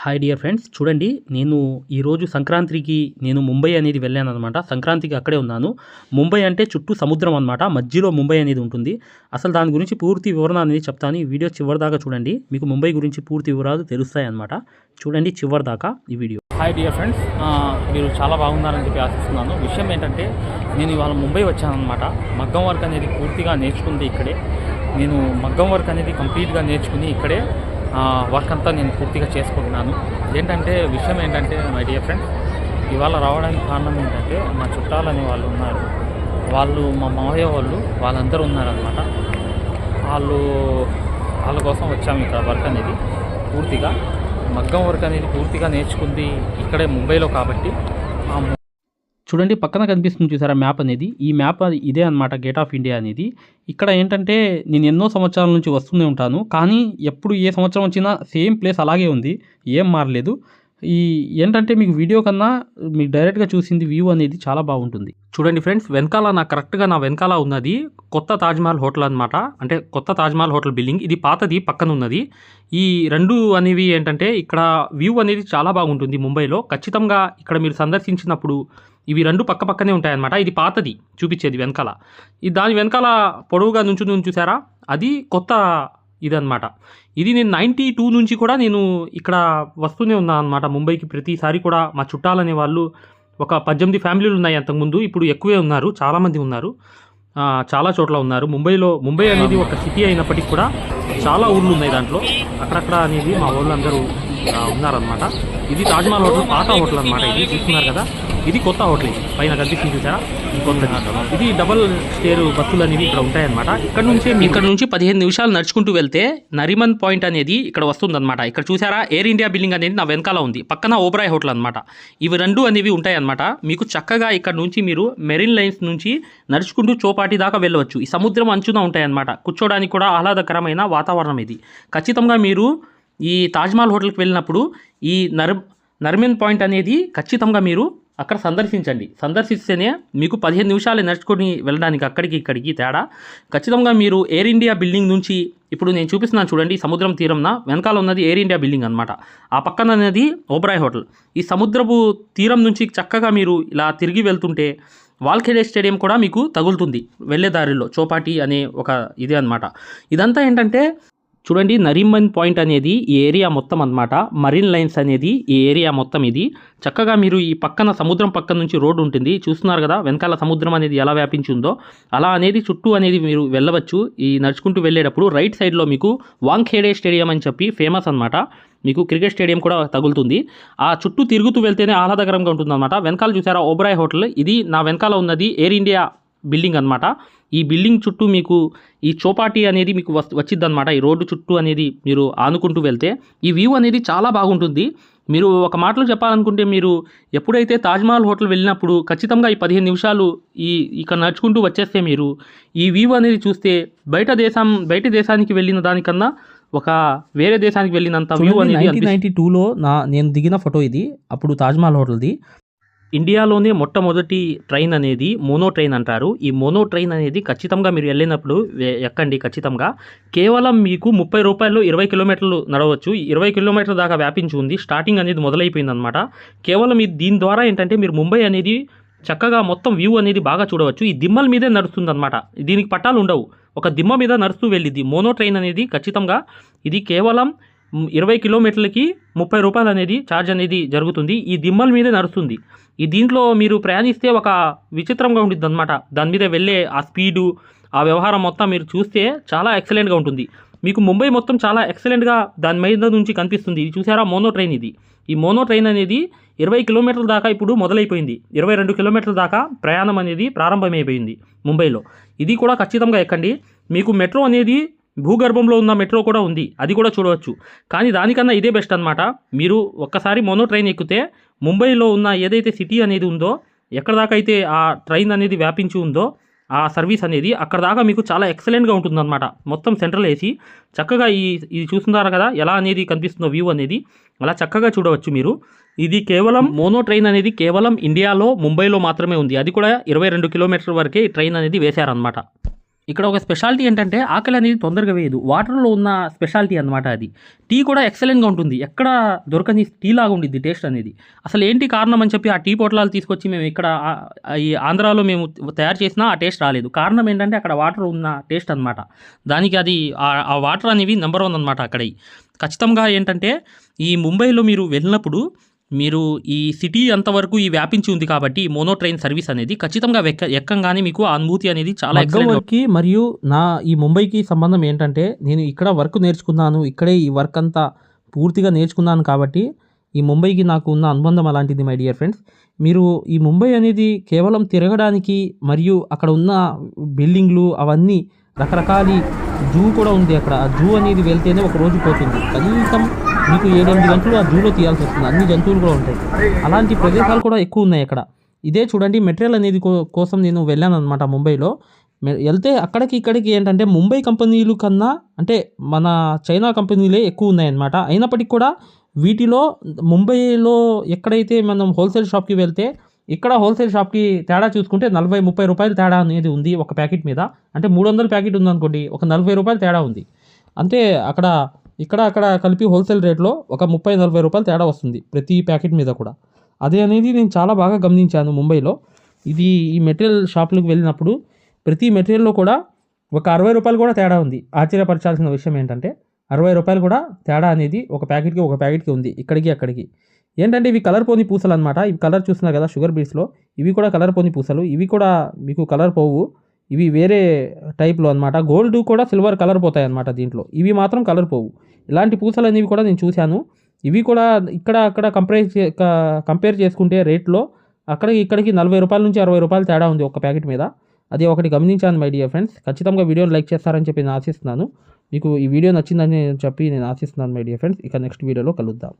Hi dear friends చూడండి నేను ఈరోజు సంక్రాంతికి నేను ముంబై అనేది వెళ్ళాను అనమాట సంక్రాంతికి అక్కడే ఉన్నాను. ముంబై అంటే చుట్టూ సముద్రం అనమాట మధ్యలో ముంబై అనేది ఉంటుంది. అసలు దాని గురించి పూర్తి వివరణ అనేది చెప్తాను. ఈ వీడియో చివరి దాకా చూడండి. మీకు ముంబై గురించి పూర్తి వివరాలు తెలుస్తాయి అనమాట చూడండి చివరి దాకా ఈ వీడియో. హాయ్ డియర్ ఫ్రెండ్స్ మీరు చాలా బాగున్నారని చెప్పి ఆశిస్తున్నాను. విషయం ఏంటంటే నేను ఇవాళ ముంబై వచ్చానమాట మగ్గం వర్క్ అనేది పూర్తిగా నేర్చుకుంది ఇక్కడే. నేను మగ్గం వర్క్ అనేది కంప్లీట్గా నేర్చుకుని ఇక్కడే వర్క్ అంతా నేను పూర్తిగా చేసుకుంటున్నాను. ఏంటంటే విషయం ఏంటంటే మై డియర్ ఫ్రెండ్స్ ఇవాళ రావడానికి కారణం ఏంటంటే మా చుట్టాలు అనే వాళ్ళు ఉన్నారు. వాళ్ళు మా మావయ్య వాళ్ళు వాళ్ళందరూ ఉన్నారనమాట వాళ్ళు వాళ్ళ కోసం వచ్చాము ఇక్కడ వర్క్ అనేది పూర్తిగా. మగ్గం వర్క్ అనేది పూర్తిగా నేర్చుకుంది ఇక్కడే ముంబైలో కాబట్టి. చూడండి పక్కన కనిపిస్తుంది చూసారా మ్యాప్ అనేది? ఈ మ్యాప్ అది ఇదే అనమాట గేట్ ఆఫ్ ఇండియా అనేది. ఇక్కడ ఏంటంటే నేను ఎన్నో సంవత్సరాల నుంచి వస్తూనే ఉంటాను కానీ ఎప్పుడు ఏ సంవత్సరం వచ్చినా సేమ్ ప్లేస్ అలాగే ఉంది ఏం మారలేదు. ఈ ఏంటంటే మీకు వీడియో కన్నా మీకు డైరెక్ట్గా చూసింది వ్యూ అనేది చాలా బాగుంటుంది. చూడండి ఫ్రెండ్స్ వెనకాల నా కరెక్ట్గా నా వెనకాల ఉన్నది కొత్త తాజ్మహల్ హోటల్ అనమాట అంటే కొత్త తాజ్మహల్ హోటల్ బిల్డింగ్. ఇది పాతది పక్కన ఉన్నది. ఈ రెండు అనేవి ఏంటంటే ఇక్కడ వ్యూ అనేది చాలా బాగుంటుంది ముంబైలో. ఖచ్చితంగా ఇక్కడ మీరు సందర్శించినప్పుడు ఇవి రెండు పక్క పక్కనే ఉంటాయన్నమాట. ఇది పాతది చూపించేది వెనకాల. ఈ దాని వెనకాల పొడవుగా నుంచుని చూసారా? అది కొత్త ఇదన్నమాట. ఇది నేను నైంటీ టూ నుంచి కూడా నేను ఇక్కడ వస్తూనే ఉన్నాను అనమాట ముంబైకి ప్రతిసారి కూడా మా చుట్టాలనే వాళ్ళు ఒక పద్దెనిమిది ఫ్యామిలీలు ఉన్నాయి అంతకుముందు. ఇప్పుడు ఎక్కువే ఉన్నారు. చాలామంది ఉన్నారు. చాలా చోట్ల ఉన్నారు. ముంబైలో ముంబై అనేది ఒక సిటీ అయినప్పటికీ కూడా చాలా ఊళ్ళు ఉన్నాయి దాంట్లో. అక్కడక్కడ అనేది మా ఊళ్ళో అందరూ ఉన్నారనమాట ఇది తాజ్మహల్ హోటల్ పాత హోటల్ అనమాట ఇది. చూస్తున్నారు కదా? ఇది కొత్త హోటల్. పైన కనిపిస్తుంది చూసారా? ఇది ఇది డబల్ స్టేర్ బస్సులు అనేవి ఇక్కడ ఉంటాయన్నమాట. ఇక్కడ నుంచి ఇక్కడ నుంచి పదిహేను నిమిషాలు నడుచుకుంటూ వెళ్తే నరిమన్ పాయింట్ అనేది ఇక్కడ వస్తుందన్నమాట. ఇక్కడ చూసారా? ఎయిర్ ఇండియా బిల్డింగ్ అనేది నా వెనకాల ఉంది. పక్కన ఓబ్రాయ్ హోటల్ అనమాట ఇవి రెండు అనేవి ఉంటాయన్నమాట. మీకు చక్కగా ఇక్కడ నుంచి మీరు మెరిన్ లైన్స్ నుంచి నడుచుకుంటూ చోపాటి దాకా వెళ్ళవచ్చు. ఈ సముద్రం అంచున ఉంటాయన్నమాట. కూర్చోడానికి కూడా ఆహ్లాదకరమైన వాతావరణం ఇది. ఖచ్చితంగా మీరు ఈ తాజ్మహల్ హోటల్కి వెళ్ళినప్పుడు ఈ నర్ నర్మిన్ పాయింట్ అనేది ఖచ్చితంగా మీరు అక్కడ సందర్శించండి. సందర్శిస్తేనే మీకు పదిహేను నిమిషాలు నడుచుకొని వెళ్ళడానికి అక్కడికి ఇక్కడికి తేడా. ఖచ్చితంగా మీరు ఎయిర్ ఇండియా బిల్డింగ్ నుంచి ఇప్పుడు నేను చూపిస్తున్నాను చూడండి సముద్రం తీరంన వెనకాల ఉన్నది ఎయిర్ ఇండియా బిల్డింగ్ అనమాట ఆ పక్కన అనేది ఓబ్రాయ్ హోటల్. ఈ సముద్రపు తీరం నుంచి చక్కగా మీరు ఇలా తిరిగి వెళ్తుంటే వాల్ఖేడే స్టేడియం కూడా మీకు తగులుతుంది. వెళ్ళే దారిలో చోపాటి అనే ఒక ఇది అనమాట ఇదంతా ఏంటంటే చూడండి నరీమన్ పాయింట్ అనేది ఈ ఏరియా మొత్తం అన్నమాట. మరీన్ లైన్స్ అనేది ఈ ఏరియా మొత్తం ఇది. చక్కగా మీరు ఈ పక్కన సముద్రం పక్కన నుంచి రోడ్డు ఉంటుంది. చూస్తున్నారు కదా వెనకాల సముద్రం అనేది ఎలా వ్యాపించి ఉందో. అలా అనేది చుట్టూ అనేది మీరు వెళ్ళవచ్చు. ఈ నడుచుకుంటూ వెళ్ళేటప్పుడు రైట్ సైడ్లో మీకు వాంఖేడే స్టేడియం అని చెప్పి ఫేమస్ అన్నమాట. మీకు క్రికెట్ స్టేడియం కూడా తగులుతుంది. ఆ చుట్టూ తిరుగుతూ వెళ్తేనే ఆహ్లాదకరంగా ఉంటుందన్నమాట. వెనకాల చూసారా ఓబ్రాయ్ హోటల్? ఇది నా వెనకాల ఉన్నది ఎయిర్ ఇండియా బిల్డింగ్ అన్నమాట. ఈ బిల్డింగ్ చుట్టూ మీకు ఈ చోపాటి అనేది మీకు వస్ వచ్చిద్దన్నమాట. ఈ రోడ్డు చుట్టూ అనేది మీరు ఆనుకుంటూ వెళ్తే ఈ వ్యూ అనేది చాలా బాగుంటుంది. మీరు ఒక మాటలో చెప్పాలనుకుంటే మీరు ఎప్పుడైతే తాజ్మహల్ హోటల్ వెళ్ళినప్పుడు ఖచ్చితంగా ఈ పదిహేను నిమిషాలు ఈ ఇక్కడ నడుచుకుంటూ వచ్చేస్తే మీరు ఈ వ్యూ అనేది చూస్తే బయట దేశం బయట దేశానికి వెళ్ళిన దానికన్నా ఒక వేరే దేశానికి వెళ్ళినంత వ్యూ అనేది. నైన్టీ టూలో నా నేను దిగిన ఫోటో ఇది. అప్పుడు తాజ్మహల్ హోటల్ది. ఇండియాలోనే మొట్టమొదటి ట్రైన్ అనేది మోనో ట్రైన్ అంటారు. ఈ మోనో ట్రైన్ అనేది ఖచ్చితంగా మీరు వెళ్ళినప్పుడు ఎక్కండి ఖచ్చితంగా. కేవలం మీకు ముప్పై రూపాయలు ఇరవై కిలోమీటర్లు నడవచ్చు. ఇరవై కిలోమీటర్ల దాకా వ్యాపించి ఉంది. స్టార్టింగ్ అనేది మొదలైపోయింది అనమాట కేవలం ఇది దీని ద్వారా ఏంటంటే మీరు ముంబై అనేది చక్కగా మొత్తం వ్యూ అనేది బాగా చూడవచ్చు. ఈ దిమ్మల మీదే నడుస్తుంది అనమాట దీనికి పట్టాలు ఉండవు. ఒక దిమ్మ మీద నడుస్తూ వెళ్ళిద్ది. మోనో ట్రైన్ అనేది ఖచ్చితంగా ఇది కేవలం ఇరవై కిలోమీటర్లకి ముప్పై రూపాయలు అనేది ఛార్జ్ అనేది జరుగుతుంది. ఈ దిమ్మల మీదే నడుస్తుంది. ఈ దీంట్లో మీరు ప్రయాణిస్తే ఒక విచిత్రంగా ఉంటుంది అనమాట దాని మీద వెళ్ళే ఆ స్పీడు ఆ వ్యవహారం మొత్తం మీరు చూస్తే చాలా ఎక్సలెంట్గా ఉంటుంది. మీకు ముంబై మొత్తం చాలా ఎక్సలెంట్గా దాని మీద నుంచి కనిపిస్తుంది. ఇది చూసారా? మోనో ట్రైన్ ఇది. ఈ మోనో ట్రైన్ అనేది ఇరవై కిలోమీటర్ల దాకా ఇప్పుడు మొదలైపోయింది. ఇరవై రెండు కిలోమీటర్ల దాకా ప్రయాణం అనేది ప్రారంభమైపోయింది ముంబైలో. ఇది కూడా ఖచ్చితంగా ఎక్కండి. మీకు మెట్రో అనేది భూగర్భంలో ఉన్న మెట్రో కూడా ఉంది. అది కూడా చూడవచ్చు. కానీ దానికన్నా ఇదే బెస్ట్ అనమాట మీరు ఒక్కసారి మోనో ట్రైన్ ఎక్కితే ముంబైలో ఉన్న ఏదైతే సిటీ అనేది ఉందో ఎక్కడ దాకా అయితే ఆ ట్రైన్ అనేది వ్యాపించి ఉందో ఆ సర్వీస్ అనేది అక్కడ దాకా మీకు చాలా ఎక్సలెంట్గా ఉంటుందన్నమాట. మొత్తం సెంట్రల్ ఏసీ. చక్కగా ఈ ఇది చూస్తున్నారు కదా ఎలా అనేది కనిపిస్తుందో వ్యూ అనేది. అలా చక్కగా చూడవచ్చు మీరు. ఇది కేవలం మోనో ట్రైన్ అనేది కేవలం ఇండియాలో ముంబైలో మాత్రమే ఉంది. అది కూడా ఇరవై రెండు కిలోమీటర్ వరకే ఈ ట్రైన్ అనేది వేశారనమాట ఇక్కడ ఒక స్పెషాలిటీ ఏంటంటే ఆకలి అనేది తొందరగా వేయదు. వాటర్లో ఉన్న స్పెషాలిటీ అనమాట అది. టీ కూడా ఎక్సలెంట్గా ఉంటుంది. ఎక్కడ దొరకని టీ లాగా ఉండిద్ది టేస్ట్ అనేది. అసలు ఏంటి కారణం అని చెప్పి ఆ టీ పొట్లాలు తీసుకొచ్చి మేము ఇక్కడ ఈ ఆంధ్రాలో మేము తయారు చేసినా ఆ టేస్ట్ రాలేదు. కారణం ఏంటంటే అక్కడ వాటర్ ఉన్న టేస్ట్ అన్నమాట. దానికి అది ఆ- ఆ వాటర్ అనేవి నెంబర్ వన్ అనమాట అక్కడ ఖచ్చితంగా ఏంటంటే ఈ ముంబైలో మీరు వెళ్ళినప్పుడు మీరు ఈ సిటీ అంతవరకు ఈ వ్యాపించి ఉంది కాబట్టి మోనో ట్రైన్ సర్వీస్ అనేది ఖచ్చితంగా ఎక్క ఎక్కంగానే మీకు ఆ అనుభూతి అనేది చాలా మగ్గం ఎక్సలెంట్ వర్క్కి మరియు నా ఈ ముంబైకి సంబంధం ఏంటంటే నేను ఇక్కడ వర్క్ నేర్చుకున్నాను ఇక్కడే ఈ వర్క్ అంతా పూర్తిగా నేర్చుకున్నాను కాబట్టి ఈ ముంబైకి నాకు ఉన్న అనుబంధం అలాంటిది మై డియర్ ఫ్రెండ్స్ మీరు ఈ ముంబై అనేది కేవలం తిరగడానికి మరియు అక్కడ ఉన్న బిల్డింగ్లు అవన్నీ రకరకాల జూ కూడా ఉంది అక్కడ. ఆ జూ అనేది వెళ్తేనే ఒక రోజు పోతుంది. కనీసం మీకు ఏడెనిమిది గంటలు ఆ జూలో తీయాల్సి వస్తుంది. అన్ని జంతువులు కూడా ఉంటాయి. అలాంటి ప్రదేశాలు కూడా ఎక్కువ ఉన్నాయి అక్కడ ఇదే చూడండి మెటీరియల్ అనేది కో- కోసం నేను వెళ్ళాను అనమాట ముంబైలో వెళ్తే అక్కడికి ఇక్కడికి ఏంటంటే ముంబై కంపెనీలు కన్నా అంటే మన చైనా కంపెనీలే ఎక్కువ ఉన్నాయన్నమాట. అయినప్పటికీ కూడా వీటిలో ముంబైలో ఎక్కడైతే మనం హోల్సేల్ షాప్కి వెళ్తే ఇక్కడ హోల్సేల్ షాప్కి తేడా చూసుకుంటే నలభై ముప్పై రూపాయలు తేడా అనేది ఉంది ఒక ప్యాకెట్ మీద. అంటే మూడు వందల ప్యాకెట్ ఉందనుకోండి ఒక నలభై రూపాయలు తేడా ఉంది. అంటే అక్కడ ఇక్కడ అక్కడ కలిపి హోల్సేల్ రేట్లో ఒక ముప్పై నలభై రూపాయలు తేడా వస్తుంది ప్రతి ప్యాకెట్ మీద కూడా. అదే అనేది నేను చాలా బాగా గమనించాను ముంబైలో. ఇది ఈ మెటీరియల్ షాపులకు వెళ్ళినప్పుడు ప్రతి మెటీరియల్లో కూడా ఒక అరవై రూపాయలు కూడా తేడా ఉంది. ఆశ్చర్యపరచాల్సిన విషయం ఏంటంటే అరవై రూపాయలు కూడా తేడా అనేది ఒక ప్యాకెట్కి ఒక ప్యాకెట్కి ఉంది ఇక్కడికి అక్కడికి. ఏంటంటే ఇవి కలర్ పోని పూసలు అనమాట ఇవి కలర్ చూస్తున్నారు కదా షుగర్ బీట్స్లో. ఇవి కూడా కలర్ పోని పూసలు. ఇవి కూడా మీకు కలర్ పోవు. ఇవి వేరే టైప్లో అనమాట గోల్డ్ కూడా సిల్వర్ కలర్ పోతాయి అనమాట దీంట్లో. ఇవి మాత్రం కలర్ పోవు. ఇలాంటి పూసలు అనేవి కూడా నేను చూశాను. ఇవి కూడా ఇక్కడ అక్కడ కంపేర్ చే కంపేర్ చేసుకుంటే రేట్లో అక్కడికి ఇక్కడికి నలభై రూపాయల నుంచి అరవై రూపాయలు తేడా ఉంది ఒక ప్యాకెట్ మీద. అది ఒకటి గమనించాను మై డియర్ ఫ్రెండ్స్ ఖచ్చితంగా వీడియోని లైక్ చేస్తారని చెప్పి నేను ఆశిస్తున్నాను. మీకు ఈ వీడియో నచ్చిందని చెప్పి నేను ఆశిస్తున్నాను మై డియర్ ఫ్రెండ్స్ ఇక నెక్స్ట్ వీడియోలో కలుద్దాం.